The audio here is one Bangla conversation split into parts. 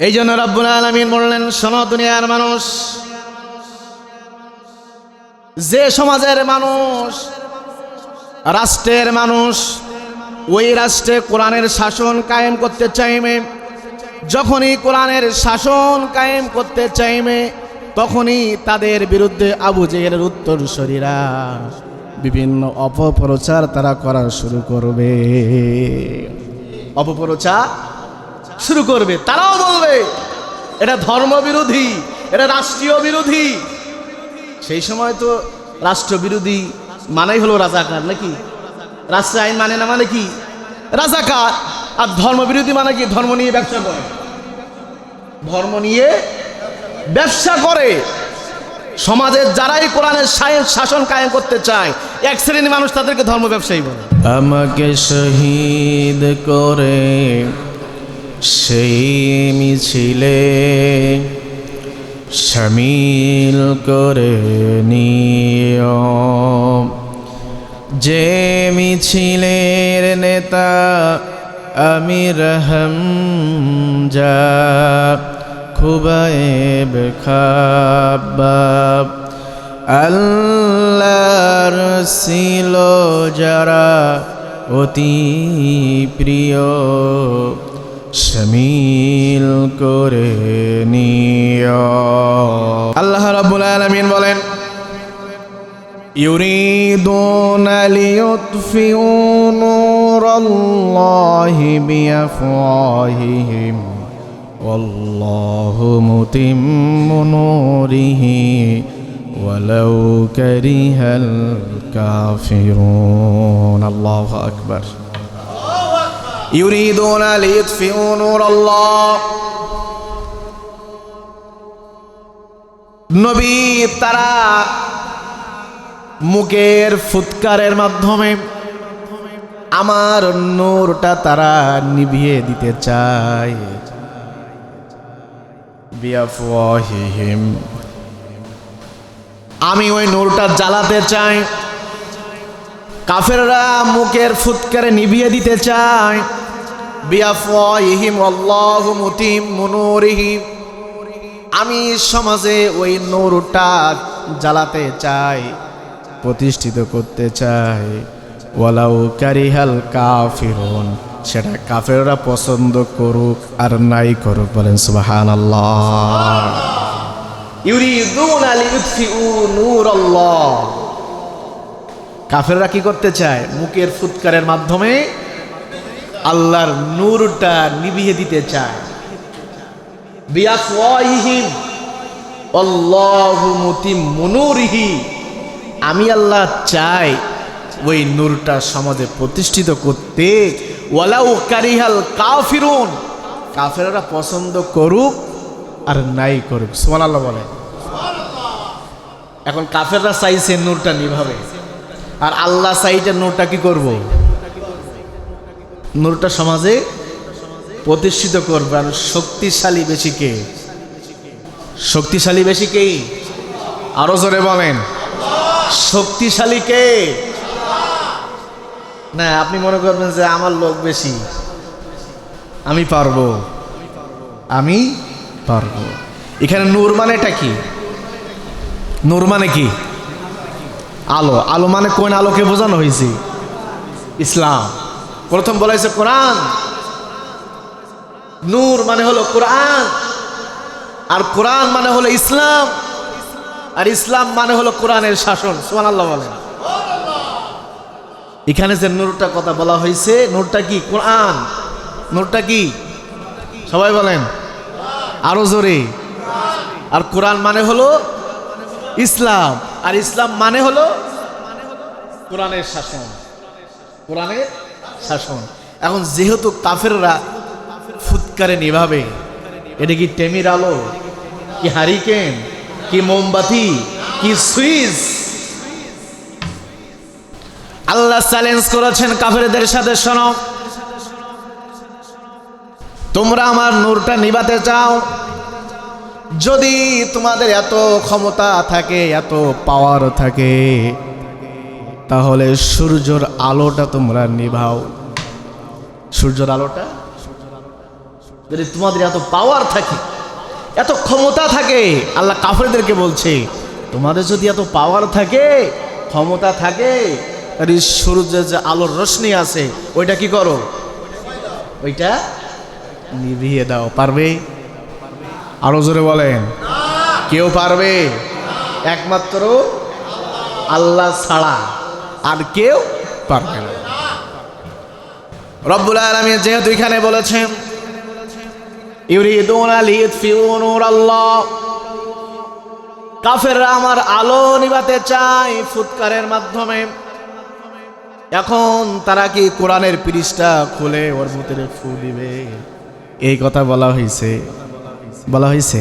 এই জন্য রব্বুল আলমিন বললেন, শোনো দুনিয়ার মানুষ, যে সমাজের মানুষ, রাষ্ট্রের মানুষ, ওই রাষ্ট্রে কোরআনের শাসন কায়েম করতে চাইবে, যখনই কোরআনের শাসন কায়েম করতে চাইবে, তখনই তাদের বিরুদ্ধে আবু জেহেলের উত্তর শরীরা বিভিন্ন অপপ্রচার তারা করা শুরু করবে। অপপ্রচার শুরু করবে, তারাও বলবে, এটা ধর্মবিরোধী, এটা রাষ্ট্রীয় বিরোধী। সেই সময় তো রাষ্ট্রবিরোধী মানেই হলো রাজাকার, নাকি? রাষ্ট্র আইন মানে না মানে কি? রাজাকার, আর ধর্মবিরোধী মানে কি? ধর্ম নিয়ে ব্যবসা করে। ধর্ম নিয়ে ব্যবসা করে। সমাজের যারাই কোরআনের শাসন কায়েম করতে চায়, এক শ্রেণির মানুষ তাদেরকে ধর্ম ব্যবসায়ী বলে। আমাকে শহীদ করে সেই মিছিলে শামিল করে নিও। যে মিছিলের নেতা আমির হামজা খুবাইব খাবাব আল্লাহর ছিল যারা অতি প্রিয়। শামিল করে নিও আল্লাহ রাব্বুল আলামিন বলেন يريدون ليطفئوا نور الله بأفواههم والله متم نوره ولو كره الكافرون الله أكبر ইউরিদুনা লিইতফিউ নূরাল্লাহ নবী তারা মুখের ফুৎকারের মাধ্যমে আমার নূরটা তারা নিভিয়ে দিতে চায়। আমি ওই নূরটা জ্বালাতে চাই। কাফেররা মুখের ফুৎকারে নিভিয়ে দিতে চায়। বিয়াফওয়াহিহিম আল্লাহু মুতিম মুনুরিহিম আমি সমাজে ওই নূরটা জ্বালাতে চাই প্রতিষ্ঠিত করতে চাই। ওয়ালাউ কারিহাল কাফিরুন সেটা কাফেররা পছন্দ করুক আর নাই করুক বলেন নূরাল্লাহ। কাফেররা কি করতে চায়? মুখের ফুৎকারের মাধ্যমে আল্লাহর নূরটা নিভিয়ে দিতে চায়। আল্লাহু আমি আল্লাহ চাই ওই নূরটা সমাজে প্রতিষ্ঠিত করতে। কারিহাল কাফিরুন, কাফেররা পছন্দ করুক আর নাই করুক। সুবহানাল্লাহ বলে এখন কাফেররা চাইছে নূরটা নিভাবে। আর আল্লাহ চাইতে নূরটা কি করব? নূরটা সমাজে প্রতিষ্ঠিত করবে আর শক্তিশালী বেশি কে? শক্তিশালী বেশি কে? আরও জোরে বলেন। শক্তিশালী কে? না আপনি মনে করবেন যে আমার লোক বেশি। আমি পারব। আমি পারব। এখানে নূর মানেটা কি? নূর মানে কি? আলো। আলো মানে কোন আলোকে বোঝানো হয়েছে? ইসলাম। প্রথম বলা হয়েছে কোরআন। নূর মানে হলো কোরআন। আর কোরআন মানে হলো ইসলাম। আর ইসলাম মানে হলো কোরআনের শাসন। সোমান আল্লাহ বলেন। এখানে যে নূরটা কথা বলা হয়েছে, নূরটা কি? কোরআন। নূরটা কি? সবাই বলেন। আরও জোরে। আর কোরআন মানে হলো ইসলাম। আর ইসলাম মানে হলো কোরআনের শাসন। কোরআনের শাসন এখন যেহেতু কাফেররা ফুৎকারে নিভাবে, এটা কি টেমির আলো? কি হারিকেন? কি মোমবাতি? কি সুইচ? আল্লাহ চ্যালেঞ্জ করেছেন কাফেরদের সাথে, শোনো। তোমরা আমার নূরটা নিভাতে চাও। যদি তোমাদের এত ক্ষমতা থাকে, এত পাওয়ার থাকে তাহলে সূর্যর আলোটা তোমরা নিভাও। সূর্যের আলোটা? যদি তোমাদের এত পাওয়ার থাকে, এত ক্ষমতা থাকে, আল্লাহ কাফেরদেরকে বলছে, তোমাদের যদি এত পাওয়ার থাকে, ক্ষমতা থাকে আর সূর্যের যে আলোর রশ্মি আছে, ওইটা কি করো? ওইটা নিভিয়ে দাও, পারবে? আরও জোরে বলেন। কেউ পারবে? একমাত্র আল্লাহ ছাড়া। আর কেউ পারবে না। রব্বুল আলমী যেহেতু এখানে বলেছেন, ইউরিদুনা লিইতফিউ নূরাল্লাহ। কাফেররা আমার আলো নিভাতে চায় ফুৎকারের মাধ্যমে। এখন তারা কি কোরআনের পৃষ্ঠা খুলে ওর ভিতরে ফু দিবে? এই কথা বলা হয়েছে। বলা হয়েছে।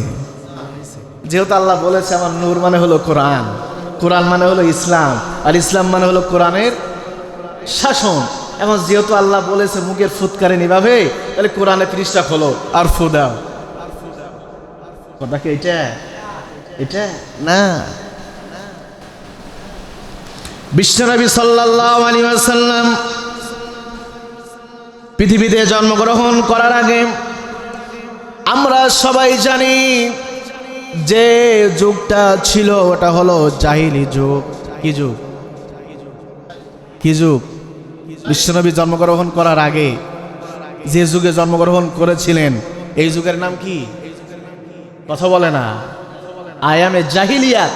যেহেতু আল্লাহ বলেছে, আমার নূর মানে হলো কোরআন। কোরআন মানে হলো ইসলাম, আর ইসলাম মানে হলো কোরআনের শাসন। এখন যেহেতু আল্লাহ বলেছে মুখের ফুৎকারে নিভাবে, তাহলে কোরআনে পৃষ্ঠা খোলো। আর ফু দাও। কথা কি এটা? এটা? না। বিশ্বনবী সাল্লাল্লাহু আলাইহি ওয়াসাল্লাম পৃথিবীতে জন্মগ্রহণ করার আগে আমরা সবাই জানি যে যুগটা ছিল, ওটা হলো জাহিলি যুগ। কি যুগ? কি যুগ? বিশ্বনবী জন্মগ্রহণ করার আগে যে যুগে জন্মগ্রহণ করেছিলেন, এই যুগের নাম কি? কথা বলে না। আয়ামে জাহিলিয়াত।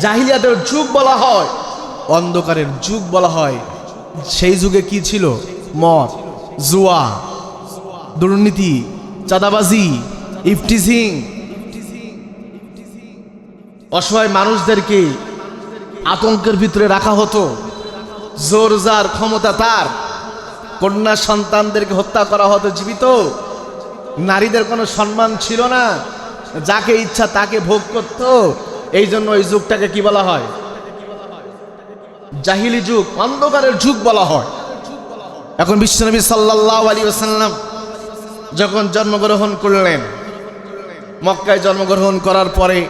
জাহিলিয়াতের যুগ বলা হয়, অন্ধকারের যুগ বলা হয়। সেই যুগে কি ছিল? মদ, জুয়া, দুর্নীতি, চাঁদাবাজি ইফটিজিং অসহায় মানুষদেরকে আতঙ্কের ভিতরে রাখা হতো? জোর যার ক্ষমতা তার। কন্যা সন্তানদেরকে হত্যা করা হতো জীবিত। নারীদের কোনো সম্মান ছিল না। যাকে ইচ্ছা তাকে ভোগ করত। এই জন্য ওই যুগটাকে কি বলা হয়? জাহিলি যুগ, অন্ধকারের যুগ বলা হয়। এখন বিশ্বনবী সাল্লাল্লাহু আলী আসাল্লাম যখন জন্মগ্রহণ করলেন, মক্কায় জন্মগ্রহণ করার পরে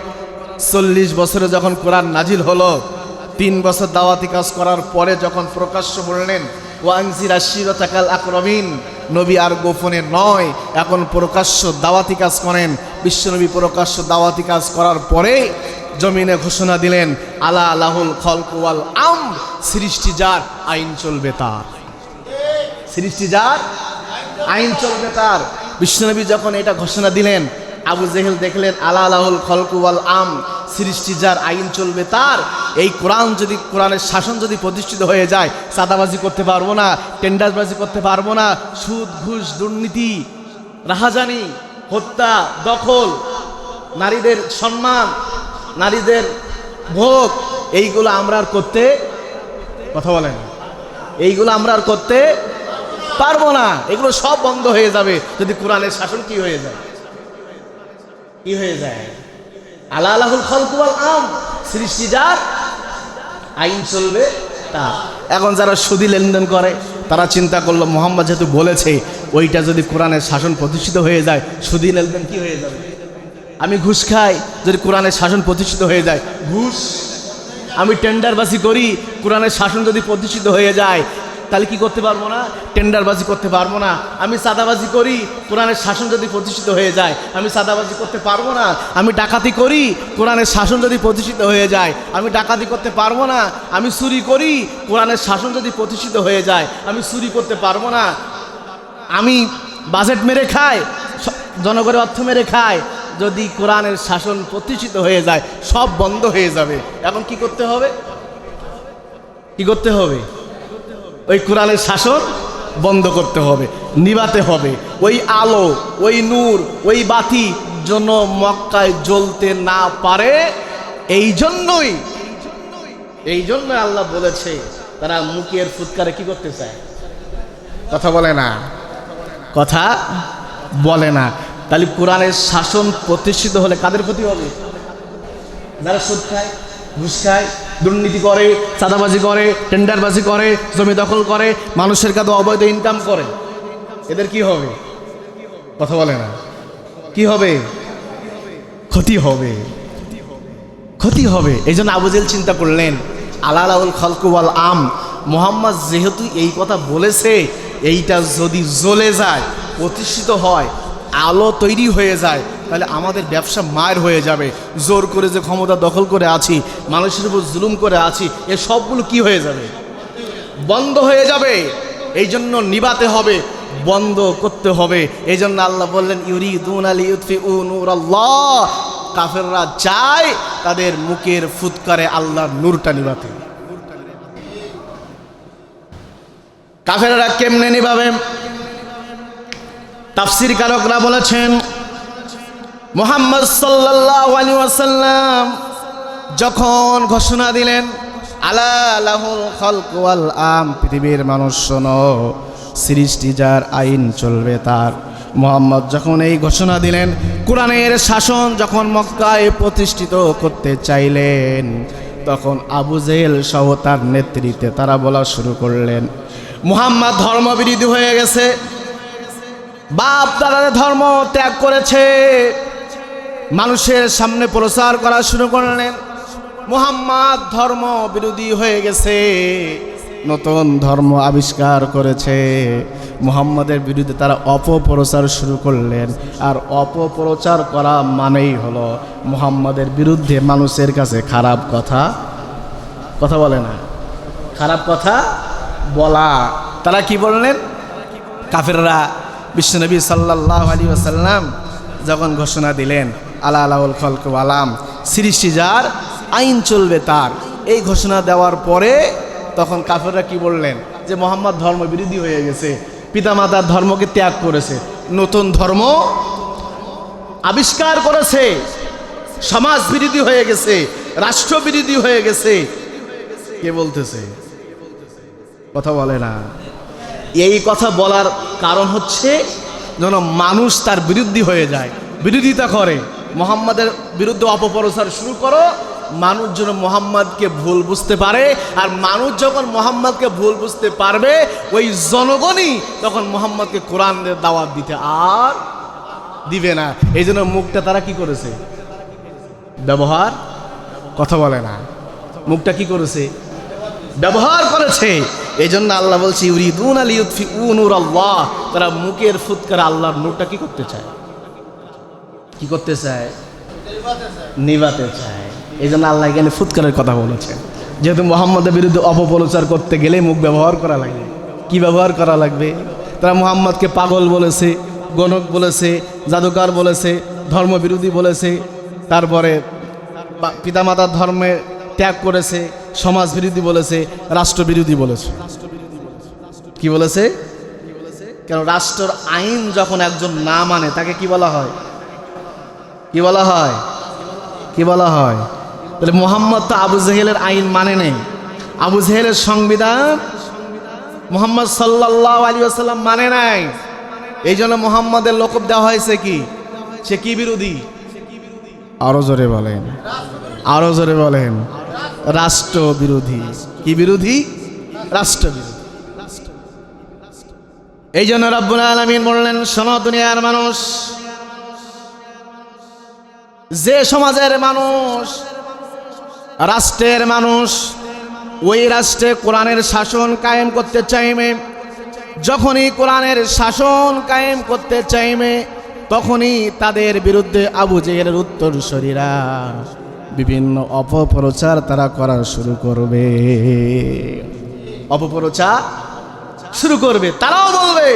চল্লিশ বছরে যখন কোরআন নাজিল হলো, তিন বছর দাওয়াতি কাজ করার পরে যখন প্রকাশ্য বললেন ওয়াংজির আশিরতাকাল আকরমিন নবী আর গোপনে নয়, এখন প্রকাশ্য দাওয়াতি কাজ করেন। বিশ্বনবী প্রকাশ্য দাওয়াতি কাজ করার পরে জমিনে ঘোষণা দিলেন, আলা আলাহুল খলকুয়াল আম সৃষ্টি যার আইন চলবে তার। সৃষ্টি যার আইন চলবে তার। বিশ্বনবী যখন এটা ঘোষণা দিলেন আবু জেহেল দেখলেন আলা আলাহুল খলকুয়াল আম সৃষ্টি যার আইন চলবে তার। এই কোরআন যদি, কোরআনের শাসন যদি প্রতিষ্ঠিত হয়ে যায়, সাদাবাজি করতে পারব না, টেন্ডারবাজি করতে পারব না, সুদ, ঘুষ, দুর্নীতি, রাহাজানি, হত্যা, দখল, নারীদের সম্মান, নারীদের ভোগ, এইগুলো আমরা আর করতে কথা বলেন। এইগুলো আমরা আর করতে পারব না। এগুলো সব বন্ধ হয়ে যাবে যদি কোরআনের শাসন কি হয়ে যায়। কি হয়ে যায়। আল্লাহ আল্লাহুল খলকুয়াল আম, সৃষ্টি যার, আইন চলবে তা এখন যারা সুদি লেনদেন করে, তারা চিন্তা করল, মোহাম্মদ যেহেতু বলেছে, ওইটা যদি কোরআনের শাসন প্রতিষ্ঠিত হয়ে যায়, সুদি লেনদেন কি হয়ে যাবে? আমি ঘুষ খাই, যদি কোরআনের শাসন প্রতিষ্ঠিত হয়ে যায়, ঘুষ। আমি টেন্ডারবাসি করি, কোরআনের শাসন যদি প্রতিষ্ঠিত হয়ে যায় তাহলে কি করতে পারব না? টেন্ডারবাজি করতে পারব না। আমি সাদাবাজি করি, কোরআনের শাসন যদি প্রতিষ্ঠিত হয়ে যায়, আমি সাদাবাজি করতে পারব না। আমি ডাকাতি করি, কোরআনের শাসন যদি প্রতিষ্ঠিত হয়ে যায়, আমি ডাকাতি করতে পারব না। আমি চুরি করি, কোরআনের শাসন যদি প্রতিষ্ঠিত হয়ে যায়, আমি চুরি করতে পারব না। আমি বাজেট মেরে খাই জনগণের অর্থ মেরে খাই। যদি কোরআনের শাসন প্রতিষ্ঠিত হয়ে যায়, সব বন্ধ হয়ে যাবে। এখন কি করতে হবে? কি করতে হবে? ওই কোরআনের শাসন বন্ধ করতে হবে নিবাতে হবে। ওই আলো ওই নূর ওই বাতি জন্য মক্কায় জ্বলতে না পারে এই জন্যই এই জন্য আল্লাহ বলেছে তারা মুখের ফুৎকারে কি করতে চায়? কথা বলে না। কথা বলে না। তাহলে কোরআনের শাসন প্রতিষ্ঠিত হলে কাদের ক্ষতি হবে? যারা সুদ খায় ঘুষ খায় দুর্নীতি করে, চাঁদাবাজি করে, টেন্ডারবাজি করে, জমি দখল করে, মানুষের কাছে অবৈধ ইনকাম করে। এদের কি হবে? কথা বলে না। কি হবে? ক্ষতি হবে। ক্ষতি হবে। এই জন্য আবুজেল চিন্তা করলেন আলালাউল খালকুয়াল আম। মোহাম্মদ যেহেতু এই কথা বলেছে, এইটা যদি জ্বলে যায়, প্রতিষ্ঠিত হয় আলো তৈরি হয়ে যায়, তাহলে আমাদের ব্যবসা মায়ের হয়ে যাবে। জোর করে যে ক্ষমতা দখল করে আছি, মানুষের উপর জুলুম করে আছি, এ সবগুলো কি হয়ে যাবে? বন্ধ হয়ে যাবে। এই জন্য নিবাতে হবে, বন্ধ করতে হবে। এই জন্য আল্লাহ বললেন ইউরি দুন আলী ইউৎফি নূর আল্লাহ কাফেররা চায় তাদের মুখের ফুৎকারে আল্লাহর নূরটা নিবাতে। কাফেররা কেমনে নিভাবে তাফসির কারকরা বলেছেন, মোহাম্মদ সাল্লাল্লাহু আলাইহি ওয়াসাল্লাম যখন ঘোষণা দিলেন, আলা লাহুল আম, পৃথিবীর মানুষ শোনো, সৃষ্টি যার আইন চলবে তার। মোহাম্মদ যখন এই ঘোষণা দিলেন, কোরআনের শাসন যখন মক্কায় প্রতিষ্ঠিত করতে চাইলেন, তখন আবু জেহেল সহ তার নেতৃত্বে তারা বলা শুরু করলেন। মুহাম্মদ ধর্মবিরোধী হয়ে গেছে বাপ দাদাদের ধর্ম ত্যাগ করেছে। মানুষের সামনে প্রচার করা শুরু করলেন। মুহাম্মদ ধর্ম বিরোধী হয়ে গেছে। নতুন ধর্ম আবিষ্কার করেছে। মুহাম্মাদের বিরুদ্ধে তারা অপপ্রচার শুরু করলেন। আর অপপ্রচার করা মানেই হলো মুহাম্মাদের বিরুদ্ধে মানুষের কাছে খারাপ কথা কথা বলে না। খারাপ কথা বলা। তারা কি বললেন? কাফেররা বিশ্বনবী সাল্লাহ আলী আসাল্লাম যখন ঘোষণা দিলেন, আলা আলাউল খলক আলাম সৃষ্টি যার আইন চলবে তার। এই ঘোষণা দেওয়ার পরে তখন কাফেররা কি বললেন? যে মোহাম্মদ ধর্ম বিরোধী হয়ে গেছে, পিতামাতার ধর্মকে ত্যাগ করেছে, নতুন ধর্ম আবিষ্কার করেছে, সমাজ বিরোধী হয়ে গেছে, রাষ্ট্র বিরোধী হয়ে গেছে। কে বলতেছে? কথা বলে না। এই কথা বলার কারণ হচ্ছে যেন মানুষ তার বিরুদ্ধে হয়ে যায়, বিরোধিতা করে। মোহাম্মদের বিরুদ্ধে অপপ্রচার শুরু করো, মানুষ যেন মোহাম্মদকে ভুল বুঝতে পারে, আর মানুষ যখন মোহাম্মদকে ভুল বুঝতে পারবে, ওই জনগণই তখন মোহাম্মদকে কোরআনের দাওয়াত দিতে আর দিবে না। এই জন্য মুখটা তারা কি করেছে? ব্যবহার কথা বলে না। মুখটা কি করেছে? ব্যবহার করেছে। এই জন্য আল্লাহ বলছে, ইউরিদুন আলী ইউৎফি উনুর আল্লাহ তারা মুখের ফুৎকার আল্লাহর নূরটা কি করতে চায়? কি করতে চায়? নিভাতে চায়। এই জন্য আল্লাহ এখানে ফুৎকারের কথা বলেছেন যেহেতু মোহাম্মদের বিরুদ্ধে অপপ্রচার করতে গেলে মুখ ব্যবহার করা লাগবে কি ব্যবহার করা লাগবে? তারা মোহাম্মদকে পাগল বলেছে, গণক বলেছে, জাদুকার বলেছে, ধর্মবিরোধী বলেছে। তারপরে পিতামাতার ধর্মে ত্যাগ করেছে। সমাজ বিরোধী বলেছে, রাষ্ট্রবিরোধী বলেছে। কি বলেছে? কেন রাষ্ট্রের আইন যখন একজন না মানে তাকে কি বলা হয়? কি বলা হয়? কি বলা হয়? তাহলে মোহাম্মদ তো আবু জেহেলের আইন মানে নেই। আবু জেহেলের সংবিধান মোহাম্মদ সাল্লাহ আলী আসাল্লাম মানে নাই। এই জন্য মোহাম্মদের লোকব দেওয়া হয়েছে কি? সে কি বিরোধী? আরও জোরে বলেন। আরও জোরে বলেন। রাষ্ট্র বিরোধী কি বিরোধী? রাষ্ট্র এই জন্য রব্বুল আলমিন বললেন, শোনো দুনিয়ার মানুষ। যে সমাজের মানুষ, রাষ্ট্রের মানুষ, ওই রাষ্ট্রে কোরআনের শাসন কায়েম করতে চাইবে। যখনই কোরআনের শাসন কায়েম করতে চাইবে, তখনই তাদের বিরুদ্ধে আবু জেহেলের উত্তর শরীরা বিভিন্ন অপপ্রচার তারা করা শুরু করবে। অপপ্রচার শুরু করবে, তারাও বলবে,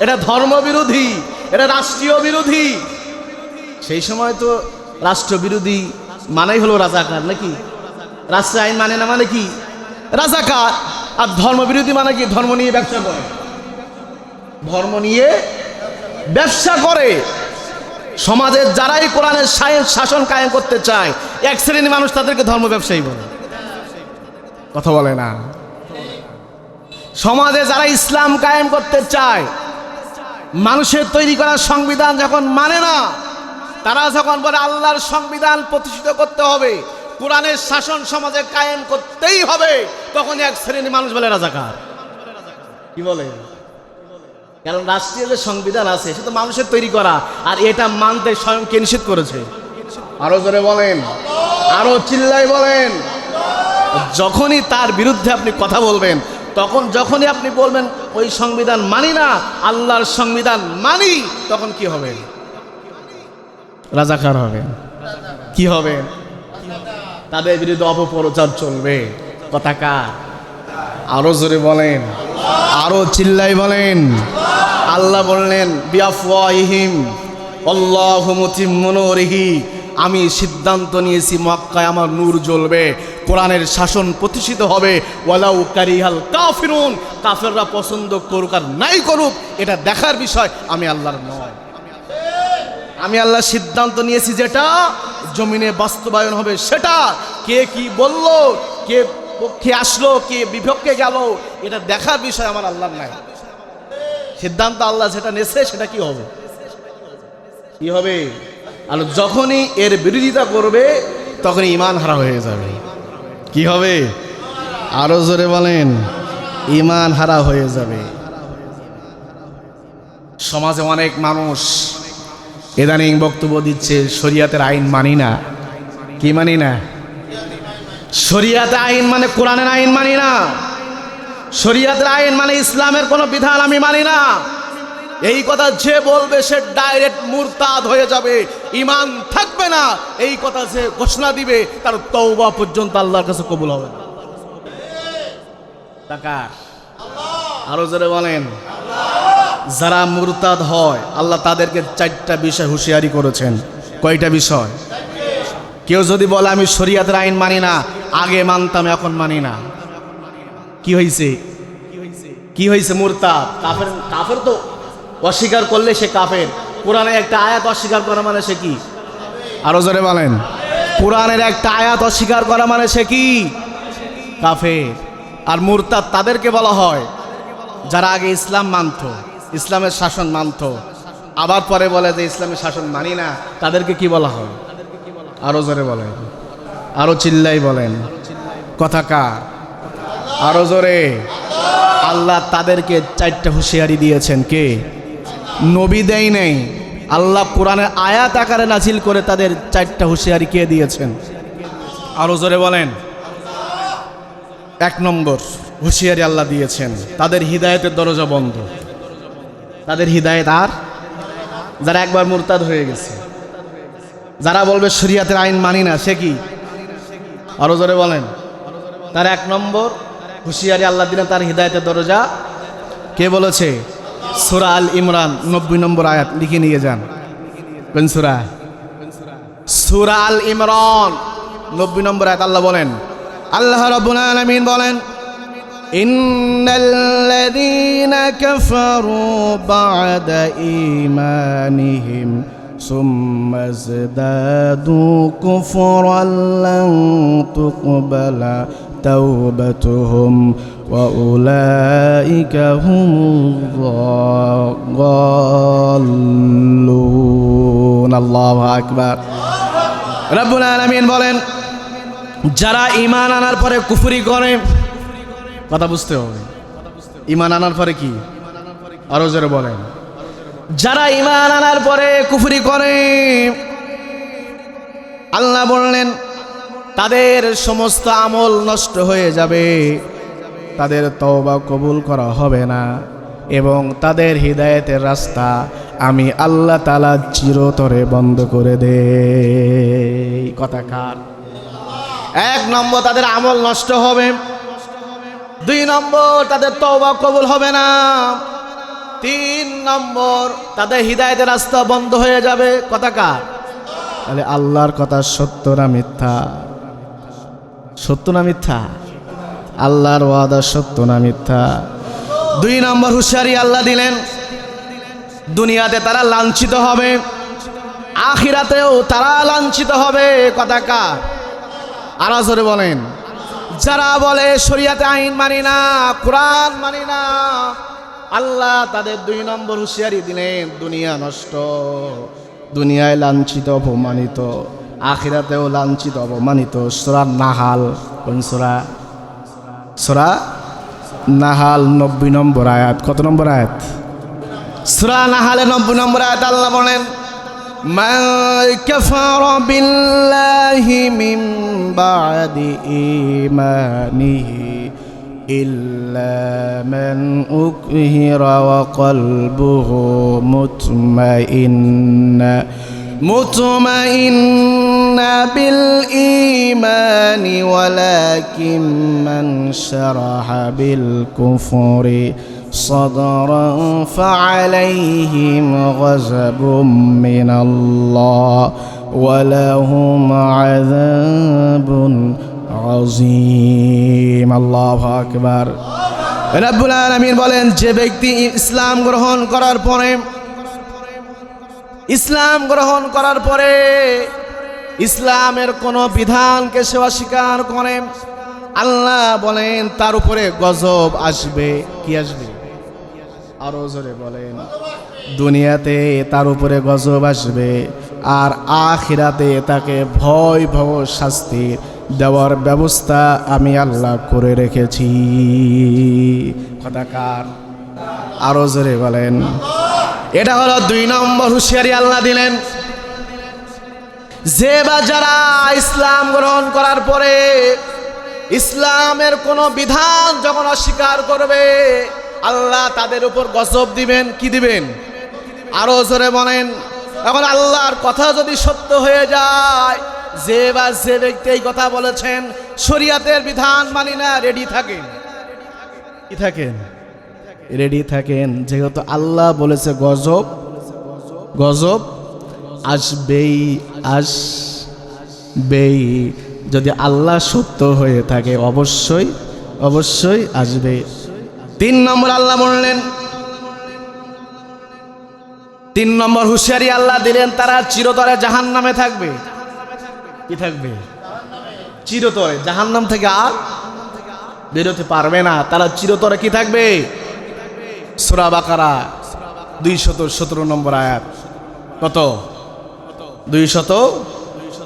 এটা ধর্মবিরোধী, এটা রাষ্ট্রীয় বিরোধী। সেই সময় তো রাষ্ট্রবিরোধী মানেই হলো রাজাকার, নাকি? রাষ্ট্র আইন মানে না মানে কি? রাজাকার, আর ধর্মবিরোধী মানে কি? ধর্ম নিয়ে ব্যবসা করে। ধর্ম নিয়ে ব্যবসা করে। সমাজের যারাই কোরআনের শাসন কায়েম করতে চায় এক শ্রেণির মানুষ তাদেরকে ধর্ম ব্যবসায়ী বলে। কথা বলে না। সমাজে যারা ইসলাম কায়েম করতে চায় মানুষের তৈরি করা সংবিধান যখন মানে না তারা যখন বলে আল্লাহর সংবিধান প্রতিষ্ঠিত করতে হবে কোরআনের শাসন সমাজে কায়েম করতেই হবে তখন এক শ্রেণির মানুষ বলে রাজাকার। কি বলে? কারণ রাষ্ট্রীয় যে সংবিধান আছে সেটা তো মানুষের তৈরি করা আর এটা মানতে স্বয়ং কে নিষেধ করেছে? আরও জোরে বলেন। আরও চিল্লাই বলেন। যখনই তার বিরুদ্ধে আপনি কথা বলবেন তখন যখনই আপনি বলবেন ওই সংবিধান মানি না আল্লাহর সংবিধান মানি তখন কি হবে? রাজাকার হবে। কি হবে? তাদের বিরুদ্ধে অপপ্রচার চলবে। কথাকার আরও জোরে বলেন। আরও চিল্লাই বলেন। আল্লাহ বললেন মুতিম্মুনুরিহি আমি সিদ্ধান্ত নিয়েছি, মক্কায় আমার নূর জ্বলবে, কোরআনের শাসন প্রতিষ্ঠিত হবে। ওয়ালাউ কারিহাল কাফিরুন, কাফেররা পছন্দ করুক আর নাই করুক, এটা দেখার বিষয়, আমি আল্লাহর নয়। আমি আল্লাহ সিদ্ধান্ত নিয়েছি যেটা, জমিনে বাস্তবায়ন হবে সেটা। কে কি বলল, কে পক্ষে আসলো, কে বিপক্ষে গেল, এটা দেখার বিষয় আমার আল্লাহর নাই। সিদ্ধান্ত আল্লাহ যেটা নেছে সেটা কি হবে? কি হবে? আর যখনই এর বিরোধিতা করবে, তখনই ইমান হারা হয়ে যাবে। কি হবে? আরও জোরে বলেন ইমান হারা হয়ে যাবে। সমাজে অনেক মানুষ ইদানিং বক্তব্য দিচ্ছে, শরিয়াতের আইন মানি না। কি মানি না? শরিয়াতে আইন মানে কোরআনের আইন মানি না। শরিয়াতের আইন মানে ইসলামের কোনো বিধান আমি মানি না। এই কথা যে বলবে সে ডাইরেক্ট মুরতাদ হয়ে যাবে। ইমান থাকবে না। এই কথা যে ঘোষণা দিবে, তার তওবা পর্যন্ত আল্লাহর কাছে কবুল হবে না। টাকা আরও জোরে বলেন। যারা মুরতাদ হয়, আল্লাহ তাদেরকে চারটা বিষয় হুঁশিয়ারি করেছেন। কয়টা বিষয়? কেউ যদি বলে, আমি শরিয়াতের আইন মানি না, আগে মানতাম, এখন মানি না। কি হয়েছে কি হয়েছে মুরতাদ? কাফের কাফের তো অস্বীকার করলে সে কাফের। কোরআনে একটা আয়াত অস্বীকার করা মানে সে কি? আরও জোরে বলেন। কোরআনের একটা আয়াত অস্বীকার করা মানে সে কি? কাফের। আর মুরতাদ তাদেরকে বলা হয়, যারা আগে ইসলাম মানত, ইসলামের শাসন মানত, আবার পরে বলে যে ইসলামের শাসন মানি না, তাদেরকে কি বলা হয়? আরও জোরে বলেন। আরও চিল্লাই বলেন। কথা কার? আরও জোরে। আল্লাহ তাদেরকে চারটা হুঁশিয়ারি দিয়েছেন কে? নবী দেয় নেই। আল্লাহ কোরআনের আয়াত আকারে নাজিল করে তাদের চারটা হুঁশিয়ারি কে দিয়েছেন? আরও জোরে বলেন। এক নম্বর হুঁশিয়ারি আল্লাহ দিয়েছেন, তাদের হৃদায়তের দরজা বন্ধ। তাদের হৃদায়ত আর? যারা একবার মুরতাদ হয়ে গেছে। যারা বলবে শরিয়াতের আইন মানি না সে কি আরো জোরে বলেন তার এক নম্বর হুঁশিয়ারি আল্লাহ দিলেন তার হৃদায়তের দরজা কে বলেছে সুরা আল ইমরান নব্বই নম্বর আয়াত লিখে নিয়ে যান কোন সুরা সুরা আল ইমরান নব্বই নম্বর আয়াত আল্লাহ বলেন আল্লাহ রব্বুল আলামিন বলেন إن الذين كفروا بعد إيمانهم ثم ازدادوا كفرا لن تقبل توبتهم وأولئك هم الضالون الله أكبر رب العالمين বলেন যারা ইমান আনার পরে কুফরি করে কথা বুঝতে হবে ইমান আনার পরে কি আরো জোরে বলেন যারা ইমান আনার পরে কুফরি করে, আল্লাহ বললেন, তাদের সমস্ত আমল নষ্ট হয়ে যাবে। তাদের তওবা কবুল করা হবে না এবং তাদের হৃদায়তের রাস্তা আমি আল্লাহ তালা চিরতরে বন্ধ করে দে কথা কার? এক নম্বর, তাদের আমল নষ্ট হবে। দুই নম্বর, তাদের তওবা কবুল হবে না। তিন নম্বর, তাদের হৃদায়তের রাস্তা বন্ধ হয়ে যাবে। কথা কার? তাহলে আল্লাহর কথা সত্য না মিথ্যা? সত্য না মিথ্যা? আল্লাহর ওয়াদা সত্য না মিথ্যা? দুই নম্বর, হুঁশিয়ারি আল্লাহ দিলেন। দুনিয়াতে তারা লাঞ্ছিত হবে, আখিরাতেও তারা লাঞ্ছিত হবে। কথা কার? আরাজরে বলেন। যারা বলে শরিয়াতে আইন মানি না, কোরআন মানি না আল্লাহ তাদের দুই নম্বর হুঁশিয়ারি দিলেন দুনিয়া নষ্ট দুনিয়ায় লাঞ্ছিত অপমানিত আখিরাতেও লাঞ্ছিত অপমানিত সোরা নাহাল কোন সোরা সোরা নাহাল নব্বই নম্বর আয়াত কত নম্বর আয়াত সুরা নাহালে নব্বই নম্বর আয়াত আল্লাহ বলেন من كفر بالله من بعد إيمانه إلا من أكهر وقلبه مطمئن مطمئن بالإيمان ولكن من شرح بالكفر صدرا فعليهم غضب من الله ولهم عذاب আজিম আল্লাহ আকবার। রাব্বুল আলমিন বলেন, যে ব্যক্তি ইসলাম গ্রহণ করার পরে, ইসলাম গ্রহণ করার পরে ইসলামের কোনো বিধানকে সে অস্বীকার করে, আল্লাহ বলেন, তার উপরে গজব আসবে। কি আসবে? আরও জোরে বলেন, দুনিয়াতে তার উপরে গজব আসবে, আর আখিরাতে তাকে ভয় ভয় শাস্তির দেওয়ার ব্যবস্থা আমি আল্লাহ করে রেখেছি। কথাকার আরও জোরে বলেন। এটা হলো দুই নম্বর হুঁশিয়ারি আল্লাহ দিলেন। যে বা যারা ইসলাম গ্রহণ করার পরে ইসলামের কোনো বিধান যখন অস্বীকার করবে, আল্লাহ তাদের উপর গজব দিবেন, কি দিবেন? আরও জোরে বলেন। এখন আল্লাহর কথা যদি সত্য হয়ে যায় যে বা যে ব্যক্তি এই কথা বলেছেন, শরিয়াতের বিধান মানি না রেডি থাকেন। কি থাকেন। রেডি থাকেন। যেহেতু আল্লাহ বলেছে গজব গজব আসবেই আসবেই। যদি আল্লাহ সত্য হয়ে থাকে, অবশ্যই অবশ্যই আসবে। তিন নম্বর আল্লাহ বললেন, তিন নম্বর হুঁশিয়ারি আল্লাহ দিলেন, তারা চিরতরে জাহান নামে থাকবে। কি থাকবে? চিরতরে। জাহান নাম থেকে আর বেরোতে পারবে না। তারা চিরতরে কি থাকবে? সুরা বাকারা দুই শত সতেরো নম্বর আয়াত। কত? দুই শত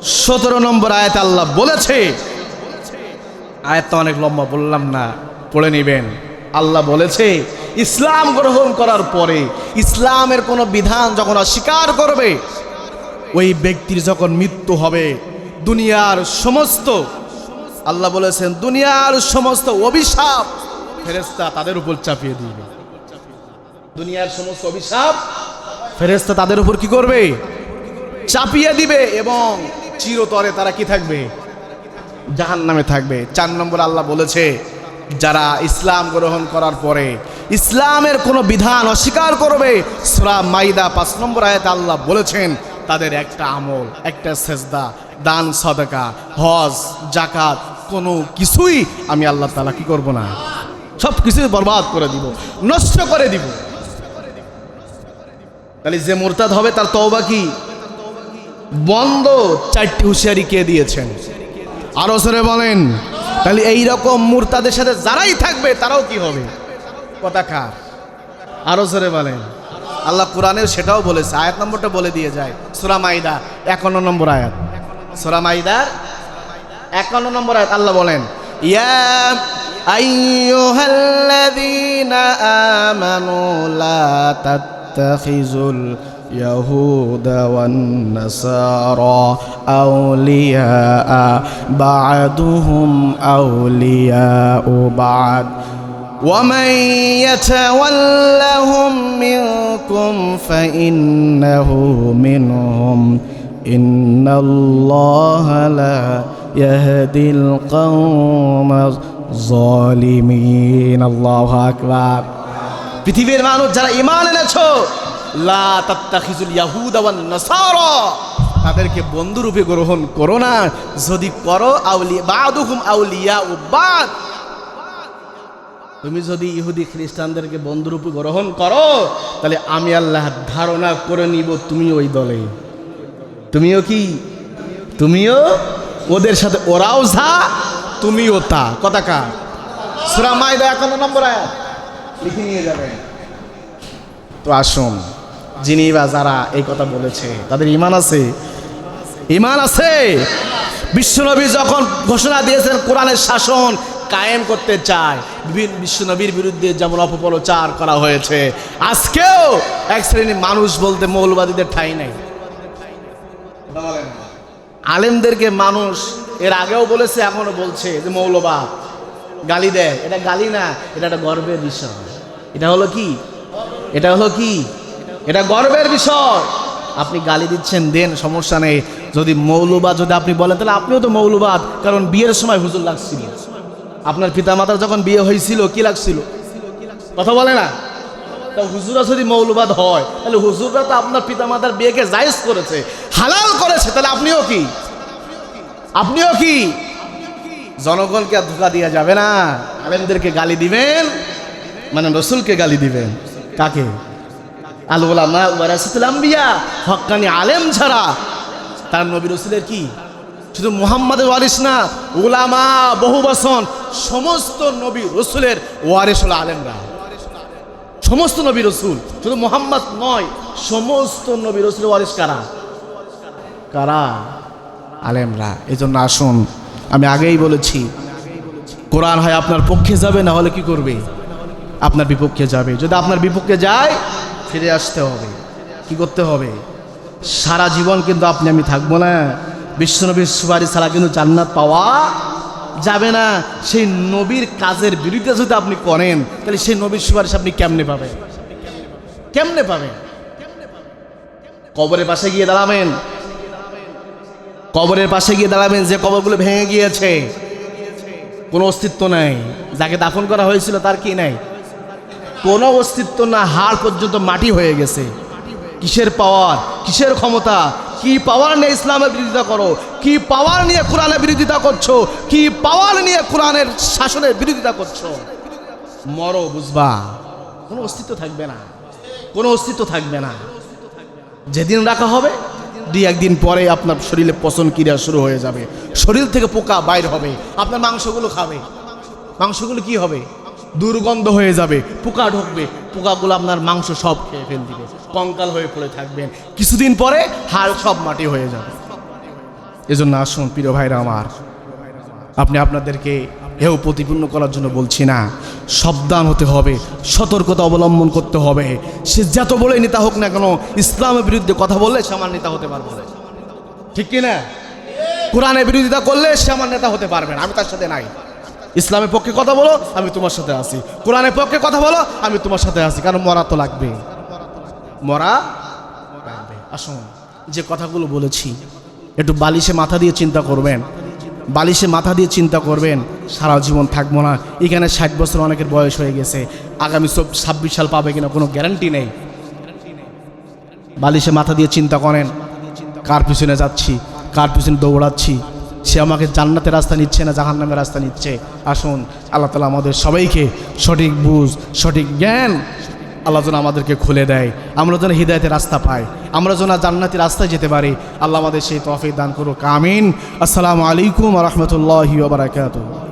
সতেরো নম্বর আয়াত আল্লাহ বলেছে। আয়াত অনেক লম্বা, বললাম না। পড়ে নিবেন। আল্লাহ বলেছে, ইসলাম গ্রহণ করার পরে ইসলামের কোনো বিধান যখন অস্বীকার করবে, ওই ব্যক্তির যখন মৃত্যু হবে দুনিয়ার সমস্ত, আল্লাহ বলেছেন, দুনিয়ার সমস্ত অভিশাপ ফেরেস্তা তাদের উপর চাপিয়ে দিবে। দুনিয়ার সমস্ত অভিশাপ ফেরেস্তা তাদের উপর কি করবে? চাপিয়ে দিবে এবং চিরতরে তারা কি থাকবে? জাহান নামে থাকবে। চার নম্বর আল্লাহ বলেছে, যারা ইসলাম গ্রহণ করার পরে ইসলামের কোনো বিধান অস্বীকার করবে, সুরা মাইদা পাঁচ নম্বর আয়াত আল্লাহ বলেছেন তাদের একটা আমল, একটা সেজদা, দান, সদকা, হজ জাকাত কোনো কিছুই আমি আল্লাহ তালা কি করব না? সব কিছুই বরবাদ করে দিব, নষ্ট করে দিব। তাহলে যে মোরতাদ হবে তার তওবা কি? বন্ধ। চারটি হুঁশিয়ারি কে দিয়েছেন? আরও সরে বলেন। তাহলে এই রকম মুরতাদের সাথে যারাই থাকবে তারাও কি হবে? কথা খা আরও সরে বলেন। আল্লাহ কোরআনেও সেটাও বলেছে আয়াত নম্বরটা বলে দিয়ে যায় সুরা মাইদা একান্ন নম্বর আয়াত সুরা মাইদার একান্ন নম্বর আয়াত আল্লাহ বলেন ইয়া আইয়ুহাল্লাযীনা আমানু লা তাত্তাখিজুল يهود والنصارى أولياء بعضهم أولياء بعض ومن يتولهم منكم فإنه منهم إن الله لا يهدي القوم الظالمين الله أكبر পৃথিবীর মানুষ যারা ইমান এনেছো লা তাত্তাখিজুল ইয়াহুদা ওয়ান নাসারা তাদেরকে বন্ধুরূপে গ্রহণ করো না যদি করো আউলিয়া বাদুহুম আউলিয়া ও বাদ তুমি যদি ইহুদি খ্রিস্টানদেরকে বন্ধুরূপে গ্রহণ করো, তাহলে আমি আল্লাহ ধারণা করে নিব তুমি ওই দলে। তুমিও কি? তুমিও ওদের সাথে ওরাও যা তুমিও তা। কথা কা সুরা মাইদা একান্ন নম্বর লিখে নিয়ে যাবেন। তো আসুন যিনি বা যারা এই কথা বলেছে, তাদের ইমান আছে? ইমান আছে। বিশ্বনবী যখন ঘোষণা দিয়েছেন কোরআনের শাসন কায়েম করতে চায়। বিভিন্ন বিশ্বনবীর বিরুদ্ধে যেমন অপপ্রচার করা হয়েছে, আজকেও এক শ্রেণির মানুষ বলতে মৌলবাদীদের ঠাঁই নেই। আলেমদেরকে মানুষ এর আগেও বলেছে এখনও বলছে যে মৌলবাদ। গালি দেয়। এটা গালি না, এটা একটা গর্বের বিষয়। এটা হলো কি? এটা হলো কি? এটা গর্বের বিষয়। আপনি গালি দিচ্ছেন, দেন সমস্যা নেই। যদি মৌলবাদ যদি আপনি বলেন, তাহলে আপনিও তো মৌলবাদ। কারণ বিয়ের সময় হুজুর লাগছিল আপনার পিতামাতার যখন বিয়ে হয়েছিল, কি লাগছিল? কথা বলে না? তা হুজুরা যদি মৌলবাদ হয়, তাহলে হুজুররা তো আপনার পিতামাতার বিয়েকে জায়েজ করেছে, হালাল করেছে, তাহলে আপনিও কি? আপনিও কি? জনগণকে আর ধোকা দেওয়া যাবে না। আলেমদেরকে গালি দিবেন মানে রসুলকে গালি দিবেন। কাকে? আল ওলামা হক্কানি আলেম ছাড়া। তার নবী রসুলের কি? শুধু মুহাম্মাদের ওয়ারিস না ওলামা বহু বসন সমস্ত নবী রসুলের ওয়ারিস আলেমরা। সমস্ত নবী রসুল, শুধু মোহাম্মদ নয়, সমস্ত নবী রসুলের ওয়ারিস কারা? কারা? আলেমরা। এই জন্য আসুন, আমি আগেই বলেছি, কোরআন হয় আপনার পক্ষে যাবে, না হলে কি করবে? আপনার বিপক্ষে যাবে। যদি আপনার বিপক্ষে যায়, ফিরে আসতে হবে। কি করতে হবে? সারা জীবন কিন্তু আপনি, আমি থাকব না। বিশ্বনবীর সুপারিশ ছাড়া কিন্তু জান্নাত পাওয়া যাবে না। সেই নবীর কাজের বিরুদ্ধে যদি আপনি করেন, তাহলে সেই নবীর সুপারিশ আপনি কেমনে পাবেন? কেমনে পাবেন? কবরের পাশে গিয়ে দাঁড়াবেন। কবরের পাশে গিয়ে দাঁড়াবেন, যে কবরগুলো ভেঙে গিয়েছে। কোনো অস্তিত্ব নাই। যাকে দাফন করা হয়েছিল তার কি নাই? কোনো অস্তিত্ব না। হাড় পর্যন্ত মাটি হয়ে গেছে। কিসের পাওয়ার কিসের ক্ষমতা? কি পাওয়ার নেই ইসলামের বিরোধিতা করো? কি পাওয়ার নিয়ে কোরআনের বিরোধিতা করছ? কি পাওয়ার নিয়ে কোরআনের শাসনের বিরোধিতা করছ? মরো, বুঝবা। কোনো অস্তিত্ব থাকবে না। কোনো অস্তিত্ব থাকবে না। যেদিন রাখা হবে, দুই একদিন পরে আপনার শরীরে পচন ক্রিয়া শুরু হয়ে যাবে। শরীর থেকে পোকা বাইর হবে। আপনার মাংসগুলো খাবে। মাংসগুলো কি হবে? দুর্গন্ধ হয়ে যাবে। পোকা ঢুকবে। পোকাগুলো আপনার মাংস সব খেয়ে ফেল দিবে কঙ্কাল হয়ে পড়ে থাকবেন। কিছুদিন পরে হাড় সব মাটি হয়ে যাবে। এজন্য আসুন, প্রিয় ভাইরা আমার। আপনি আপনাদেরকে হেউ প্রতিপূর্ণ করার জন্য বলছি না, সাবধান হতে হবে, সতর্কতা অবলম্বন করতে হবে। সে যত বড় নেতা হোক না কেন, ইসলামের বিরুদ্ধে কথা বললে সে আমার নেতা হতে পারবে। ঠিক কি না? কোরআনের বিরোধিতা করলে সে আমার নেতা হতে পারবে না, আমি তার সাথে নাই। ইসলামের পক্ষে কথা বলো, আমি তোমার সাথে আছি। কোরআনের পক্ষে কথা বলো, আমি তোমার সাথে আছি, কারণ মরা তো লাগবে। মরা লাগবে। আসুন, যে কথাগুলো বলেছি একটু বালিশে মাথা দিয়ে চিন্তা করবেন। বালিশে মাথা দিয়ে চিন্তা করবেন, সারা জীবন থাকব না। এখানে ষাট বছর অনেকের বয়স হয়ে গেছে। আগামী সব ছাব্বিশ সাল পাবে কিনা কোনো গ্যারান্টি নেই। বালিশে মাথা দিয়ে চিন্তা করেন, কার পিছনে যাচ্ছি, কার পিছনে দৌড়াচ্ছি? সে আমাকে জান্নাতের রাস্তা নিচ্ছে না জাহান্নামের রাস্তা নিচ্ছে? আসুন, আল্লাহ তালা আমাদের সবাইকে সঠিক বুঝ, সঠিক জ্ঞান আল্লাহ যেন আমাদেরকে খুলে দেয়। আমরা যেন হৃদায়তের রাস্তা পাই। আমরা যেন জান্নাতি রাস্তায় যেতে পারি। আল্লাহ আমাদের সেই তফিক দান করুক। আমিন। আসসালামু আলাইকুম রহমতুল্লাহি বারাকাতুহ।